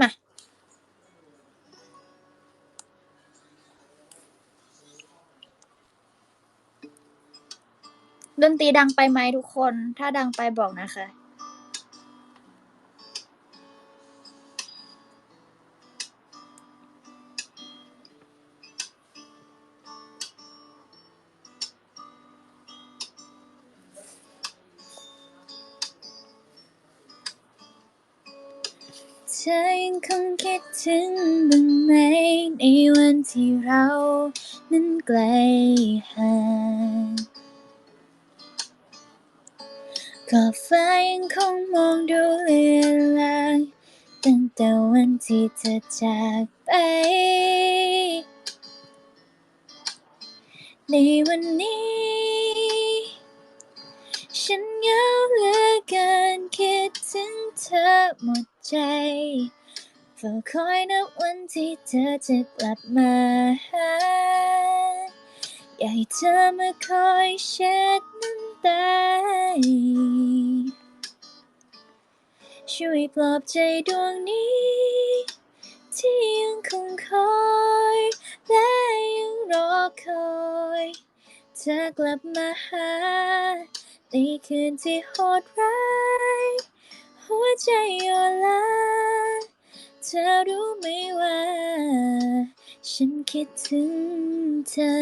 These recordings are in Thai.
มา ดนตรีดังไปไหมทุกคน ถ้าดังไปบอกนะคะ ธอยังคงคิดถึงบ้างไหม ในวันที่เรานั้นไกลห่างขอบฟ้ายังคงมองดูเลือนลางตั้งแต่วันที่เธอจากไป ในวันนี้ ฉันเหงาเหลือเกินคิดถึงเธอหมด ใจเฝ้าคอยนับวันที่เธอจะกลับมาหาอยากให้เธอมาคอยเช็ดน้ำตาช่วยปลอบใจดวงนี้ ที่ยังคงคอยและยังรอคอยเธอกลับมาหาในคืนที่โหดร้าย หัวใจอ่อนล้าเธอรู้ไหมว่า ฉันคิดถึงเธอ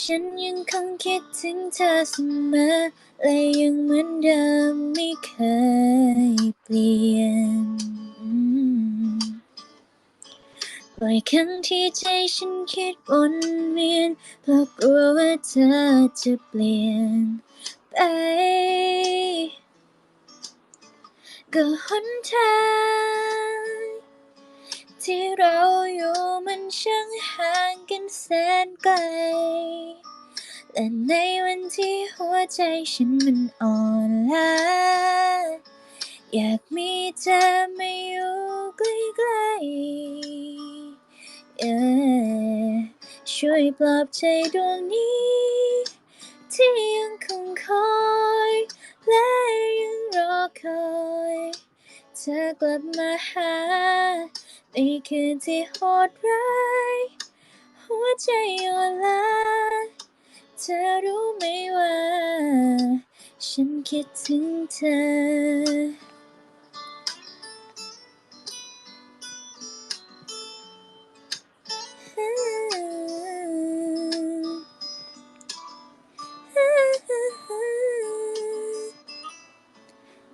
ฉันยังคงคิดถึงเธอเสมอ และยังเหมือนเดิมไม่เคยเปลี่ยน อยครั้งที่ใจฉันคิดวนเวียนเพราะกลัวว่าเธอจะเปลี่ยนไปก็หนทางที่เราอยู่มันช่างห่างกันแสนไกล และในวันที่หัวใจฉันมันอ่อนล้าอยากมีเธอมาอยู่ใกล้ๆ yeah ช่วยปลอบใจดวงนี้ ที่ยังคงคอย และยังรอคอยเธอกลับมาหาในคืนที่โหดร้าย หัวใจอ่อนล้าเธอรู้ไหมว่า ฉันคิดถึงเธอ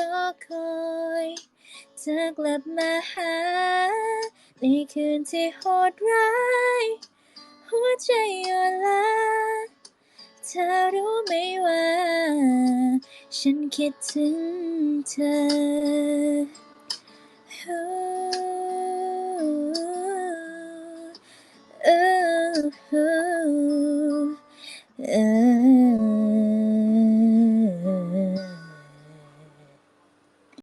รอคอยจะกลับมาหา ในคืนที่โหดร้าย หัวใจอ่อนล้าเธอรู้ไหมว่า ฉันคิดถึงเธอ uh,